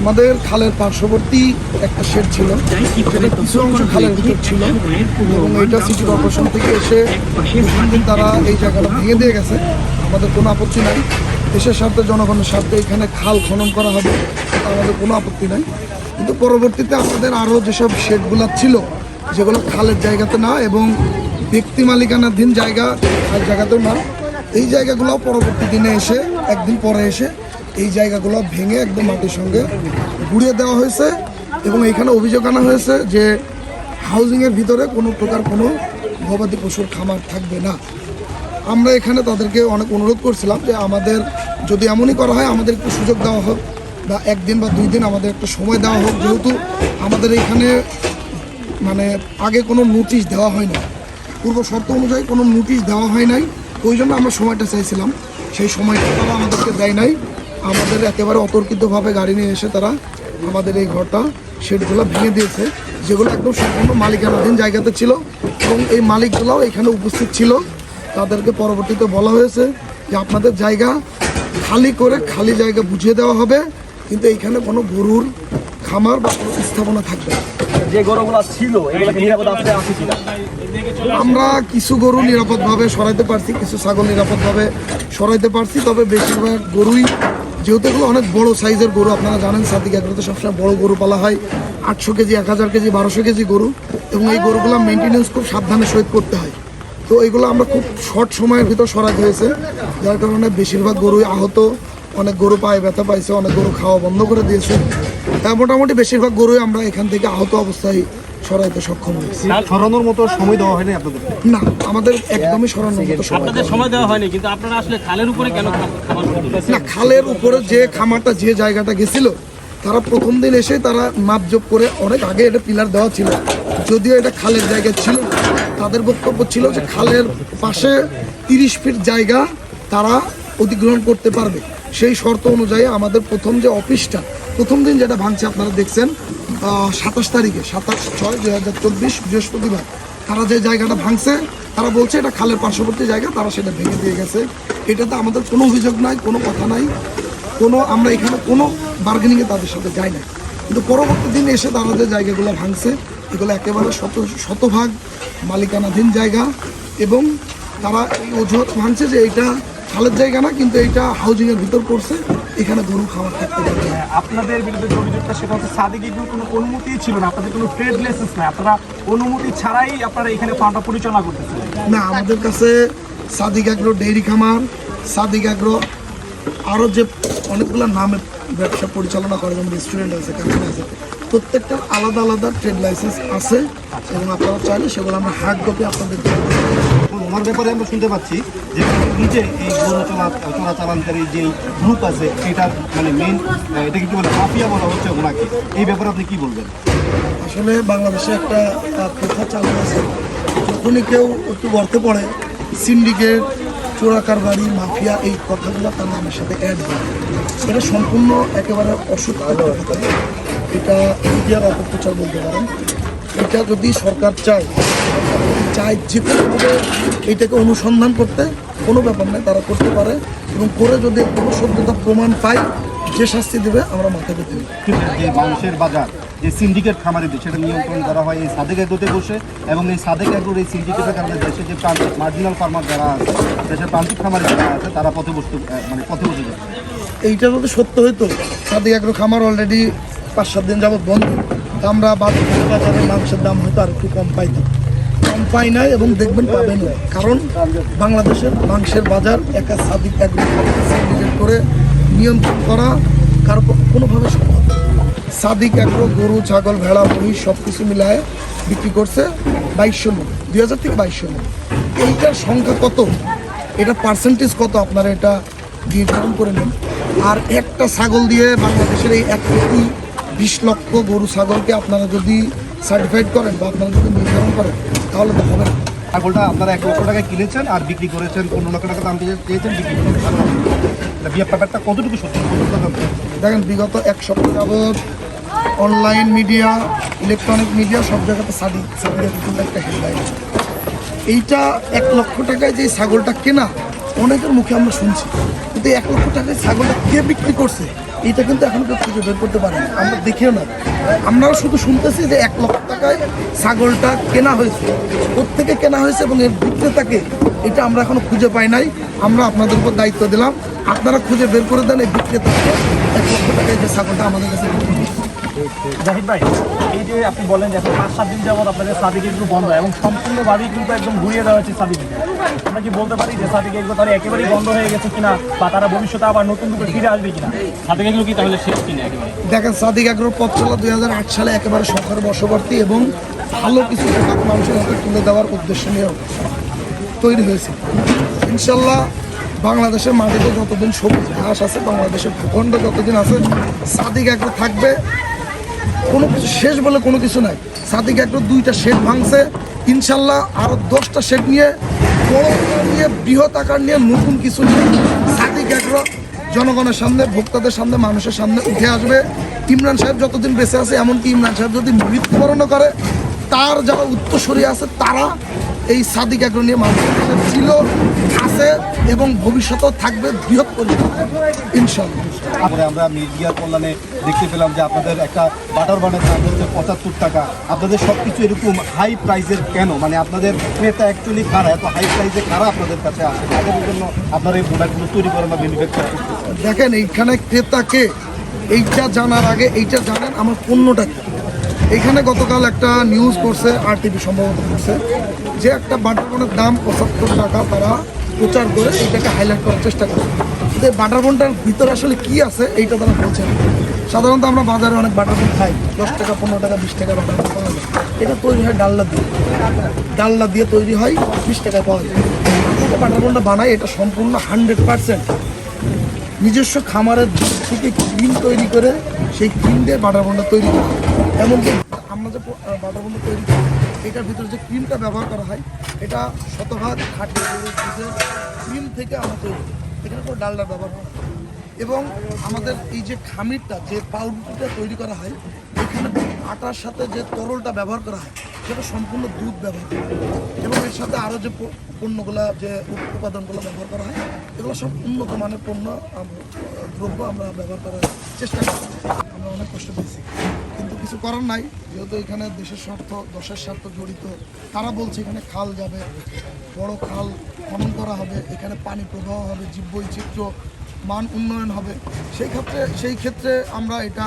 আমাদের খালের পার্শ্ববর্তী একটা শেড ছিল। কিছু অংশ খালের ভিতর ছিল এবং এটা সিটি কর্পোরেশন থেকে এসে তারা এই জায়গাটা ভেঙে দিয়ে গেছে। আমাদের কোনো আপত্তি নাই। দেশের স্বার্থে, জনগণের স্বার্থে এখানে খাল খনন করা হবে আমাদের কোনো আপত্তি নাই। কিন্তু পরবর্তীতে আমাদের আরও যেসব শেডগুলো ছিল, যেগুলো খালের জায়গাতে না এবং ব্যক্তি মালিকানাধীন জায়গা, আর জায়গাতেও না, এই জায়গাগুলো পরবর্তী দিনে এসে, একদিন পরে এসে এই জায়গাগুলো ভেঙে একদম মাটির সঙ্গে গুড়িয়ে দেওয়া হয়েছে এবং এখানে অভিযোগ আনা হয়েছে যে হাউজিংয়ের ভিতরে কোনো প্রকার কোনো গবাদি পশুর খামার থাকবে না। আমরা এখানে তাদেরকে অনেক অনুরোধ করছিলাম যে আমাদের যদি এমনই করা হয়, আমাদের একটু সুযোগ দেওয়া হোক বা একদিন বা দুই দিন আমাদের একটু সময় দেওয়া হোক, যেহেতু আমাদের এখানে মানে আগে কোনো নোটিশ দেওয়া হয় না পূর্ব শর্ত অনুযায়ী কোনো নোটিশ দেওয়া হয় নাই। ওই জন্য আমরা সময়টা চাইছিলাম। সেই সময়টা তারা আমাদেরকে দেয় নাই। আমাদের একেবারে অতর্কিতভাবে গাড়ি নিয়ে এসে তারা আমাদের এই ঘরটা শেডগুলো ভেঙে দিয়েছে যেগুলো একদম সম্পূর্ণ মালিকানাধীন জায়গাতে ছিল এবং এই মালিকগুলোও এখানে উপস্থিত ছিল। তাদেরকে পরবর্তীতে বলা হয়েছে যে আপনাদের জায়গা খালি করে খালি জায়গা বুঝিয়ে দেওয়া হবে কিন্তু এইখানে কোনো গরুর খামার বা কোনো স্থাপনা থাকবে না। যে গরুগুলো ছিল আমরা কিছু গরু নিরাপদভাবে সরাইতে পারছি কিছু ছাগল নিরাপদভাবে সরাইতে পারছি তবে বেশিরভাগ গরুই যেহেতু এগুলো অনেক বড় সাইজের গরু, আপনারা জানেন সাদিক এগুলোতে সবসময় বড় গরু পালা হয়। আটশো কেজি, এক হাজার কেজি, বারোশো কেজি গরু এবং এই গরুগুলো মেনটেনেন্স খুব সাবধানে সহিত করতে হয়। তো এইগুলো আমরা খুব শর্ট সময়ের ভিতর সরাতে হয়েছে যার কারণে বেশিরভাগ গরুই আহত, অনেক গরু পায়ে ব্যথা পাইছে, অনেক গরু খাওয়া বন্ধ করে দিয়েছে। মোটামুটি বেশিরভাগ গরুই আমরা এখান থেকে আহত অবস্থায় সরাইতে সক্ষম হয়েছি। সরানোর মতো সময় দেওয়া হয়নি আপনাদের? না আমাদের একদমই সরানোর মতো সময় আপনাদের সময় দেওয়া হয়নি কিন্তু আপনারা আসলে খালের উপরে কেন না খালের উপরে যে খামারটা যে জায়গাটা গেছিল তারা প্রথম দিন এসে তারা মাপজোপ করে অনেক আগে এটা পিলার দেওয়া ছিল। যদিও এটা খালের জায়গা ছিল তাদের বক্তব্য ছিল যে খালের পাশে তিরিশ ফিট জায়গা তারা অধিগ্রহণ করতে পারবে। সেই শর্ত অনুযায়ী আমাদের প্রথম যে অফিসটা প্রথম দিন যেটা ভাঙছে আপনারা দেখছেন সাতাশ তারিখে, সাতাশ ছয় দুই হাজার চব্বিশ বৃহস্পতিবার। তারা যে জায়গাটা ভাঙছে, তারা বলছে এটা খালের পার্শ্ববর্তী জায়গা, তারা সেটা ভেঙে দিয়ে গেছে। এটাতে আমাদের কোনো অভিযোগ নাই, কোনো কথা নাই। কোনো, আমরা এখানে কোনো বার্গেনিংয়ে তাদের সাথে যাই না কিন্তু পরবর্তী দিনে এসে তারা যে জায়গাগুলো ভাঙছে, এগুলো একেবারে শত, শতভাগ মালিকানাধীন জায়গা এবং তারা এই অজুহাত ভাঙছে যে এটা খালের জায়গা না কিন্তু এটা হাউজিংয়ের ভিতর পড়ছে। এখানে গরু খাওয়ার থাকতে পারবে আপনাদের বিরুদ্ধে যে অভিযোগটা সেটা হচ্ছে সাদিক এগুলোর কোনো অনুমতি ছিল না আপনাদের কোনো ট্রেড লাইসেন্স নাই। আপনারা অনুমতি ছাড়াই আপনারা এখানে ফার্মটা পরিচালনা করতেছেন না আমাদের কাছে সাদিক আগ্রো ডেইরি খামার সাদিক আগ্রো আরও যে অনেকগুলো নামে ব্যবসা পরিচালনা করে যেমন রেস্টুরেন্ট আছে কারখানা আছে প্রত্যেকটার আলাদা আলাদা ট্রেড লাইসেন্স আছে। এবং আপনারা চাইলে সেগুলো আমরা হার্ড কপি আপনাদের ওনার ব্যাপারে আমরা শুনতে পাচ্ছি যে নিচে এই গরু চলা যে গ্রুপ আছে এটার মানে মেন এটাকে কি বলে, মাফিয়া বলা হচ্ছে ওনাকে। এই ব্যাপারে আপনি কি বলবেন? আসলে বাংলাদেশে একটা প্রথা চালু আছে। যখনই কেউ একটু গর্তে পড়ে সিন্ডিকেট চোরাকার বাড়ি মাফিয়া, এই কথাগুলো তার নামের সাথে অ্যাড হয়। এটা সম্পূর্ণ একেবারে একটা এটা মিডিয়ার অপপ্রচার বলতে পারেন। এটা যদি সরকার চায় চায় যে কোনোভাবে এইটাকে অনুসন্ধান করতে কোনো ব্যাপার নেই তারা করতে পারে এবং করে যদি কোনো সত্যতা প্রমাণ পায় যে শাস্তি দেবে আমরা মাথা পেতে যে মাংসের বাজার যে সিন্ডিকেট খামারিদের সেটা নিয়ন্ত্রণ করা হয় এই সাদেক এগ্রোতে বসে এবং এই সাদেক এগ্রোর এই সিন্ডিকেটের কারণে দেশে যে প্রান্তিক মার্জিনাল ফার্মার যারা আছে দেশের প্রান্তিক খামারি যারা আছে তারা পথে বসতে মানে পথে বসে যাচ্ছে। এইটা যদি সত্য হইতো সাদিক আগ্রো খামার অলরেডি পাঁচ সাত দিন যাবত বন্ধ। তা আমরা বাজার মাংসের দাম হয়তো আর একটু কম পাইতাম। পাই নাই এবং দেখবেন পাবেন কারণ বাংলাদেশের মাংসের বাজার একা সাদিক সিন্ডিকেট করে নিয়ন্ত্রণ করা কারও কোনোভাবে সম্ভব। সাদিক আগ্রো গরু, ছাগল, ভেড়া, মহিষ সব কিছু মিলায় বিক্রি করছে বাইশশো লোক দুই হাজার থেকে বাইশশো লোক এইটার সংখ্যা কত? এটা পার্সেন্টেজ কত? আপনারা এটা নির্ধারণ করে নিন। আর একটা ছাগল দিয়ে বাংলাদেশের এই এক কোটি বিশ লক্ষ গরু, ছাগলকে আপনারা যদি সার্টিফাইড করেন বা আপনারা যদি নির্ধারণ করেন তাহলে তো হবে না। ছাগলটা আপনারা এক লক্ষ টাকায় কিনেছেন আর বিক্রি করেছেন পনেরো লক্ষ টাকা দাম দিয়ে চেয়েছেন বিক্রি করেছেন। বিয়ের ব্যাপারটা কতটুকু সত্যি? দেখেন বিগত এক সপ্তাহ যাবৎ অনলাইন মিডিয়া ইলেকট্রনিক মিডিয়া সব জায়গাতে সাদি কিন্তু একটা হেডলাইন এইটা এক লক্ষ টাকায় যে ছাগলটা কেনা অনেকের মুখে আমরা শুনছি। কিন্তু এক লক্ষ টাকায় ছাগলটা কে বিক্রি করছে? এটা কিন্তু এখন কেউ খুঁজে বের করতে পারি আমরা দেখিও না। আমরাও শুধু শুনতেছি যে এক লক্ষ টাকায় ছাগলটা কেনা হয়েছে। প্রত্যেকে কেনা হয়েছে এবং এর বিক্রেতাকে এটা আমরা এখনও খুঁজে পাই নাই। আমরা আপনাদের উপর দায়িত্ব দিলাম। আপনারা খুঁজে বের করে দেন এই বিক্রেতাকে। এক লক্ষ টাকায় যে ছাগলটা আমাদের কাছে। জাহিদ ভাই, এই যে আপনি বলেন যে পাঁচ, সাত দিন যাবত আপনাদের সাদিক এগুলো বন্ধ এবং সম্পূর্ণভাবেই কিন্তু একদম ঘুরিয়ে দেওয়া হয়েছে সাদিক আমরা কি বলতে পারি যে সাদিক এগুলো তাহলে একেবারেই বন্ধ হয়ে গেছে কিনা বা তারা ভবিষ্যতে আবার নতুন রূপে ফিরে আসবে কিনা? সাথে এগুলো কি তাহলে শেষ কিনা একেবারে? দেখেন সাদিক আগ্রহ পথ চলা দুই হাজার আট সালে একেবারে সরকার বশবর্তী এবং ভালো কিছু মানুষের হাতে তুলে দেওয়ার উদ্দেশ্য নিয়েও তৈরি হয়েছে। ইনশাল্লাহ বাংলাদেশের মাটিতে যতদিন সবুজ ঘাস আছে, বাংলাদেশের ভূখণ্ড যতদিন আছে সাদিক আগ্রহ থাকবে। কোনো কিছু শেষ বলে কোনো কিছু নাই। সাদিক আগ্রহ দুইটা শেড ভাঙছে। ইনশাল্লাহ আরও দশটা শেড নিয়ে নিয়ে, বৃহৎ আকার নিয়ে নতুন কিছু নিয়ে সাদিক আগ্রহ জনগণের সামনে, ভোক্তাদের সামনে, মানুষের সামনে উঠে আসবে। ইমরান সাহেব যতদিন বেঁচে আছে, এমনকি ইমরান সাহেব যদি মৃত্যুবরণ করে, তার যারা উত্তরসূরি আছে, তারা এই সাদিক আগ্রহ নিয়ে মানুষের ছিল, আছে এবং ভবিষ্যতেও থাকবে বৃহৎ পরিমাণে। ইনশাল্লাহ। আমরা মিডিয়ার কল্যাণে দেখতে পেলাম যে আপনাদের একটা বাটার বানের দাম হচ্ছে পঁচাত্তর টাকা। আপনাদের সব কিছু এরকম হাই প্রাইসের কেন? মানে আপনাদের ক্রেতা অ্যাকচুয়ালি কারা? এত হাই প্রাইসে কারা আপনাদের কাছে আসে? তাদের জন্য আপনারা এই প্রোডাক্টগুলো তৈরি করেন বা ম্যানুফ্যাকচার করতেছেন দেখেন, এইখানে ক্রেতাকে এইটা জানার আগে, এইটা জানেন আমার পণ্যটা কি? এইখানে গতকাল একটা নিউজ করছে আর টিভি সম্ভবত করছে, যে একটা বাটারবনের দাম পঁচাত্তর টাকা তারা প্রচার করে, এইটাকে হাইলাইট করার চেষ্টা করে কিন্তু এই বাটারবনটার ভিতরে আসলে কি আছে, এইটা তারা বলছে না। সাধারণত আমরা বাজারে অনেক বাটার বাটারবন খাই। দশ টাকা, পনেরো টাকা, বিশ টাকা বাটারবন পাওয়া যায়। এটা তৈরি হয় ডাল্লা দিয়ে। ডাল্লা দিয়ে তৈরি হয়, বিশ টাকা পাওয়া যায়। এটা বাটারবনটা বানাই এটা সম্পূর্ণ হান্ড্রেড পার্সেন্ট নিজস্ব খামারের থেকে ক্রিম তৈরি করে, সেই ক্রিম দিয়ে বাটার বন্ডা তৈরি করা। এমনকি আমরা যে বাটার বন্ডা তৈরি করি, এটার ভিতরে যে ক্রিমটা ব্যবহার করা হয়, এটা শতভাগ খাঁটি ক্রিম থেকে আমরা তৈরি এখানে কোনো ডালডা ব্যবহার করা হয়। এবং আমাদের এই যে খামিরটা, যে পাউরুটিটা তৈরি করা হয়, এখানে আটার সাথে যে তরলটা ব্যবহার করা হয়, সেটা সম্পূর্ণ দুধ ব্যবহার করা হয়। এবং এর সাথে আরও যে পণ্যগুলো, যে উপ- উপাদানগুলো ব্যবহার করা হয়, এগুলো সব উন্নত মানের পণ্য দ্রব্য আমরা ব্যবহার করার চেষ্টা করছি। আমরা অনেক কষ্ট পেয়েছি। কিন্তু কিছু করার নাই, যেহেতু এখানে দেশের স্বার্থ, দশের স্বার্থ জড়িত। তারা বলছে এখানে খাল যাবে, বড় খাল খনন করা হবে, এখানে পানি প্রবাহ হবে, জীববৈচিত্র্য মান উন্নয়ন হবে। সেই ক্ষেত্রে সেই ক্ষেত্রে আমরা এটা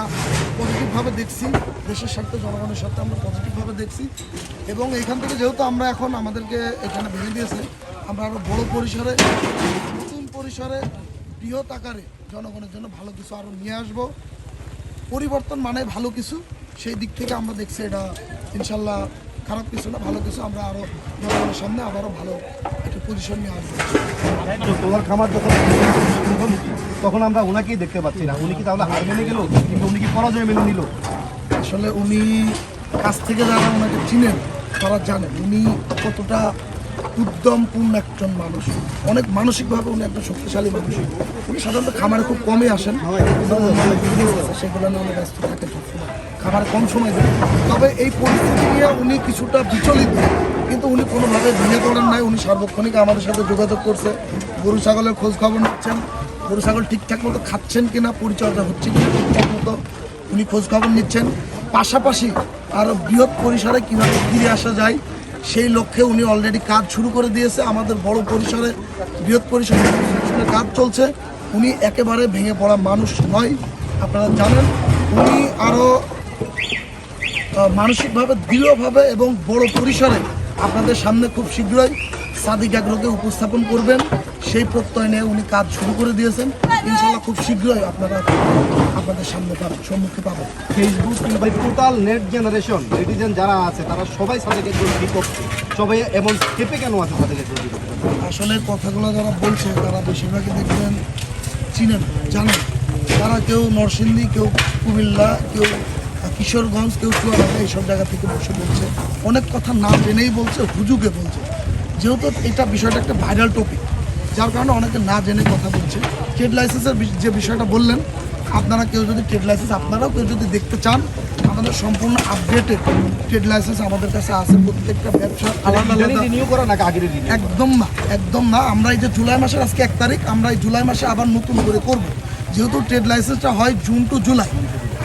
পজিটিভভাবে দেখছি। দেশের স্বার্থে, জনগণের স্বার্থে আমরা পজিটিভভাবে দেখছি। এবং এইখান থেকে যেহেতু আমরা এখন আমাদেরকে এখানে ভেঙে দিয়েছে, আমরা আরও বড় পরিসরে, নতুন পরিসরে বৃহৎ আকারে জনগণের জন্য ভালো কিছু আরও নিয়ে আসব। পরিবর্তন মানে ভালো কিছু, সেই দিক থেকে আমরা দেখছি এটা, ইনশাল্লাহ খারাপ কিছু না ভালো কিছু আমরা আরও জনগণের সামনে আবারও ভালো একটা পজিশন নিয়ে আসব। তোমার খামার যখন তখন আমরা ওনাকেই দেখতে পাচ্ছি না। উনি কি তাহলে হার মেনে গেল? কিন্তু উনি কি পরাজয় মেনে নিল? আসলে উনি কাছ থেকে যারা ওনাকে চিনেন তারা জানেন উনি কতটা উদ্যমপূর্ণ একজন মানুষ। অনেক মানসিকভাবে উনি একজন শক্তিশালী মানুষ। উনি সাধারণত খামারে খুব কমই আসেন। সেগুলো নিয়ে অনেক ব্যস্ত থাকেন সবসময় খাবার কম সময় দেন তবে এই পরিস্থিতি নিয়ে উনি কিছুটা বিচলিত। কিন্তু উনি কোনোভাবে ভেঙে পড়েন নাই। উনি সার্বক্ষণিক আমাদের সাথে যোগাযোগ করছে। গরু ছাগলের খোঁজ খবর নিচ্ছেন। গরু ছাগল ঠিকঠাক মতো খাচ্ছেন কিনা, পরিচর্যা হচ্ছে কিনা ঠিকঠাক মতো উনি খোঁজ খবর নিচ্ছেন। পাশাপাশি আরও বৃহৎ পরিসরে কীভাবে ফিরে আসা যায়, সেই লক্ষ্যে উনি অলরেডি কাজ শুরু করে দিয়েছে। আমাদের বড় পরিসরে বৃহৎ পরিসরে কাজ চলছে। উনি একেবারে ভেঙে পড়া মানুষ নয়। আপনারা জানেন, উনি আরও মানসিকভাবে দৃঢ়ভাবে এবং বড় পরিসরে আপনাদের সামনে খুব শীঘ্রই সাদিক আগ্রহকে উপস্থাপন করবেন। সেই প্রত্যয় নিয়ে উনি কাজ শুরু করে দিয়েছেন। ইনশাল্লাহ খুব শীঘ্রই আপনারা আপনাদের সামনে পাবেন সম্মুখে পাবেন। ফেসবুক কিংবা টোটাল নেট জেনারেশন নেটিজেন যারা আছে তারা সবাই সাদেকের জন্য বিপক্ষে সবাই এমন খেপে কেন আছে সাদেকের জন্য? আসলে কথাগুলো যারা বলছে তারা বেশিরভাগই দেখবেন চিনেন জানেন। তারা কেউ নরসিংদী কেউ কুমিল্লা কেউ কিশোরগঞ্জ কেউ চুয়াডাঙ্গা এইসব জায়গা থেকে বসে বলছে। অনেক কথা না জেনেই বলছে হুজুকে বলছে। যেহেতু এটা বিষয়টা একটা ভাইরাল টপিক যার কারণে অনেকে না জেনে কথা বলছে। ট্রেড লাইসেন্সের যে বিষয়টা বললেন আপনারা কেউ যদি ট্রেড লাইসেন্স আপনারাও কেউ যদি দেখতে চান আমাদের সম্পূর্ণ আপডেটেড ট্রেড লাইসেন্স আমাদের কাছে আছে। প্রত্যেকটা ব্যবসা আলাদা আলাদা রিনিউ করা নাকি আগের একদম না একদম না। আমরা এই যে জুলাই মাসের আজকে এক তারিখ আমরা এই জুলাই মাসে আবার নতুন করে করব। যেহেতু ট্রেড লাইসেন্সটা হয় জুন টু জুলাই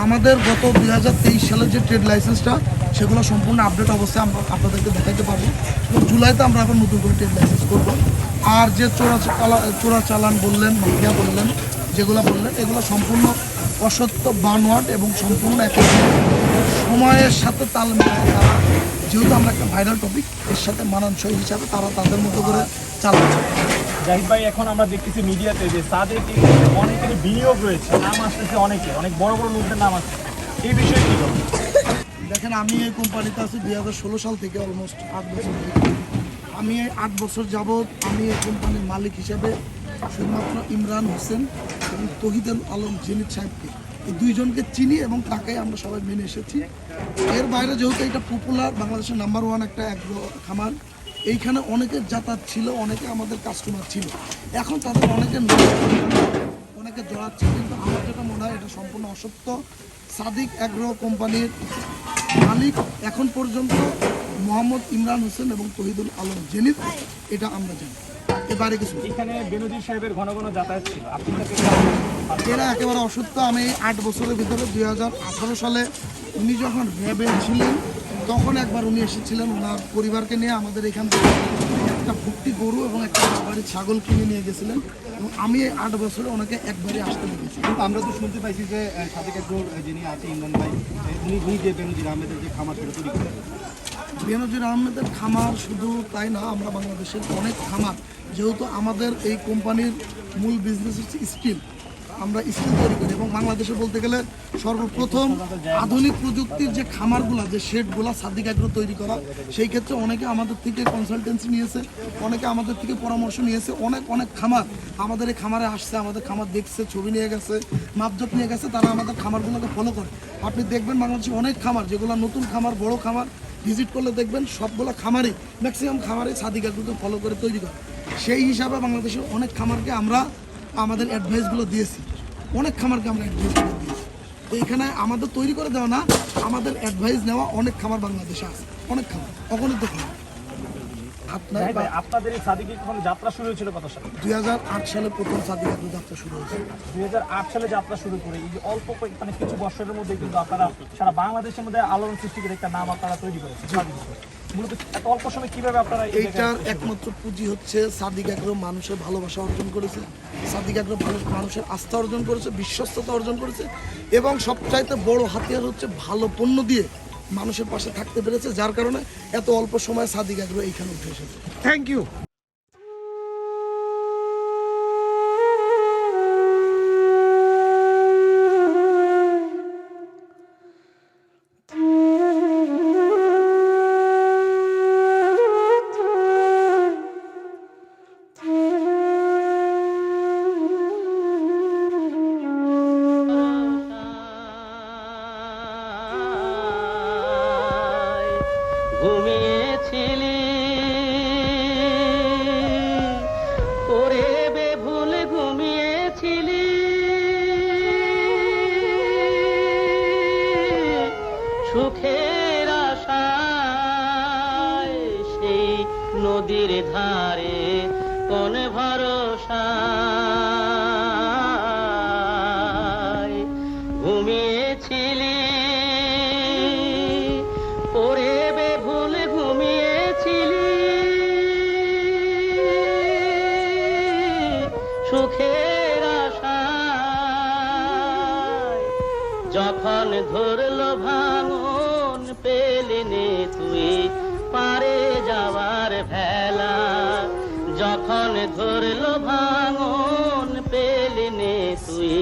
আমাদের গত দুই হাজার তেইশ সালের যে ট্রেড লাইসেন্সটা সেগুলো সম্পূর্ণ আপডেট অবস্থায় আমরা আপনাদেরকে দেখাতে পারব। এবং জুলাইতে আমরা এখন নতুন করে ট্রেড লাইসেন্স করব। আর যে চোরা চোরা চালান বললেন, মাফিয়া বললেন, যেগুলো বললেন, এগুলো সম্পূর্ণ অসত্য বানোয়াট এবং সম্পূর্ণ সময়ের সাথে তাল মেলায় তারা, যেহেতু আমরা একটা ভাইরাল টপিক এর সাথে মানানসই হিসাবে তারা তাদের মতো করে চালাচ্ছে। জাহিদ ভাই, এখন আমরা দেখতেছি মিডিয়াতে যে সাদেক অনেকের বিনিয়োগ রয়েছে, নাম আসতেছে অনেকে অনেক বড় বড় লোকদের নাম আসছে এই বিষয়ে কি বলবেন? দেখেন, আমি এই কোম্পানিতে আছি দুই হাজার ষোলো সাল থেকে অলমোস্ট আট বছর। আমি এই আট বছর যাবৎ আমি এই কোম্পানির মালিক হিসাবে শুধুমাত্র ইমরান হোসেন এবং তহিদুল আলম জেনিদ সাহেবকে, এই দুইজনকে চিনি এবং তাকে আমরা সবাই মেনে এসেছি। এর বাইরে যেহেতু এটা পপুলার বাংলাদেশের নাম্বার ওয়ান একটা এক খামার এইখানে অনেকের যাতায়াত ছিল অনেকে আমাদের কাস্টমার ছিল। এখন তাদের অনেকের অনেকে জড়াচ্ছে কিন্তু আমার যেটা মনে হয় এটা সম্পূর্ণ অসত্য। সাদিক অ্যাগ্রো কোম্পানির মালিক এখন পর্যন্ত মোহাম্মদ ইমরান হোসেন এবং তহিদুল আলম জেনিত এটা আমরা জানি। এবারে কিছু এখানে বেনজির সাহেবের ঘন ঘন যাতায়াত ছিল। এরা একেবারে অসত্য। আমি আট বছরের ভিতরে দুই হাজার আঠারো সালে উনি যখন র্যাবে ছিলেন তখন একবার উনি এসেছিলেন ওনার পরিবারকে নিয়ে আমাদের এখান থেকে একটা ভুট্টি গরু এবং একটা বাড়ির ছাগল কিনে নিয়ে গেছিলেন এবং আমি আট বছরে ওনাকে একবারই আসতে দেখেছি। কিন্তু আমরা তো শুনতে পাইছি যে সাদেক একজন যিনি আছে ইমরান ভাই উনি উনি যে বেনজির আহমেদের যে খামার সেটা তৈরি করেন বেনজির আহমেদের খামার শুধু তাই না আমরা বাংলাদেশের অনেক খামার যেহেতু আমাদের এই কোম্পানির মূল বিজনেস হচ্ছে স্টিল আমরা স্টিল তৈরি করি এবং বাংলাদেশে বলতে গেলে সর্বপ্রথম আধুনিক প্রযুক্তির যে খামারগুলো, যে শেডগুলো সাদিক আগ্রহ তৈরি করা, সেই ক্ষেত্রে অনেকে আমাদের থেকে কনসালটেন্সি নিয়েছে, অনেকে আমাদের থেকে পরামর্শ নিয়েছে, অনেক অনেক খামার আমাদের এই খামারে আসছে, আমাদের খামার দেখছে, ছবি নিয়ে গেছে মাপজোপ নিয়ে গেছে, তারা আমাদের খামারগুলোকে ফলো করে। আপনি দেখবেন বাংলাদেশে অনেক খামার, যেগুলো নতুন খামার, বড় খামার ভিজিট করলে দেখবেন সবগুলো খামারই ম্যাক্সিমাম খামারে সাদিক গ্রুপে ফলো করে তৈরি করে। সেই হিসাবে বাংলাদেশের অনেক খামারকে আমরা আমাদের অ্যাডভাইসগুলো দিয়েছি। অনেক খামারকে আমরা অ্যাডভাইসগুলো দিয়েছি। তো এখানে আমাদের তৈরি করে দেওয়া না আমাদের অ্যাডভাইস নেওয়া অনেক খামার বাংলাদেশে আছে। অনেক খামার অগণিত খামার। আপনাদের এই সাদিক যাত্রা শুরু হয়েছিল কত সালে দুই হাজার আট সালে প্রথম সাদিকা গ্রুপ যাত্রা শুরু হয়েছে। দুই হাজার আট সালে যাত্রা শুরু করে এই যে অল্প মানে কিছু বছরের মধ্যে কিন্তু আপনারা সারা বাংলাদেশের মধ্যে আলোড়ন সৃষ্টি করে একটা নাম আপনারা তৈরি করেছেন অল্প সময় কীভাবে আপনারা এইটার একমাত্র পুঁজি হচ্ছে সাদিক আগ্রহ মানুষের ভালোবাসা অর্জন করেছে সাদিক আগ্রহ মানুষ মানুষের আস্থা অর্জন করেছে বিশ্বস্ততা অর্জন করেছে এবং সবচাইতে বড় হাতিয়ার হচ্ছে ভালো পণ্য দিয়ে মানুষের পাশে থাকতে পেরেছে যার কারণে এত অল্প সময় সাদিক আগ্রহ এইখানে উঠে এসেছে। থ্যাংক ইউ ঘুমিয়েছিলি। ওরে বেভুল ঘুমিয়েছিলি। সুখের আশায় সেই নদীর ধারে যখন ধরলো ভাঙন পেলিনি তুই। পারে যাওয়ার ভেলা, যখন ধরলো ভাঙন পেলিনি তুই।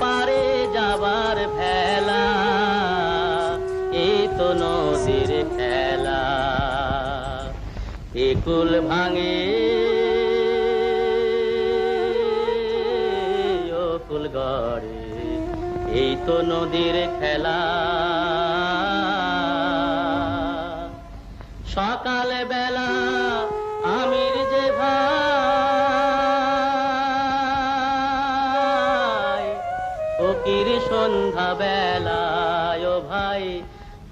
পারে যাবার ভেলা, এই তো নদীর খেলা। একুল ভাঙে এই তো নদীর খেলা। সকাল বেলা আমির যে ভাই, ফকির সন্ধ্যা বেলায় ও ভাই,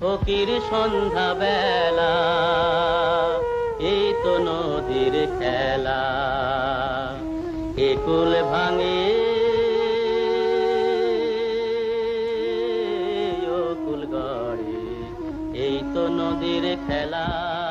ফকির সন্ধ্যা বেলা এই তো নদীর খেলা। একুল ভাঙে খেলা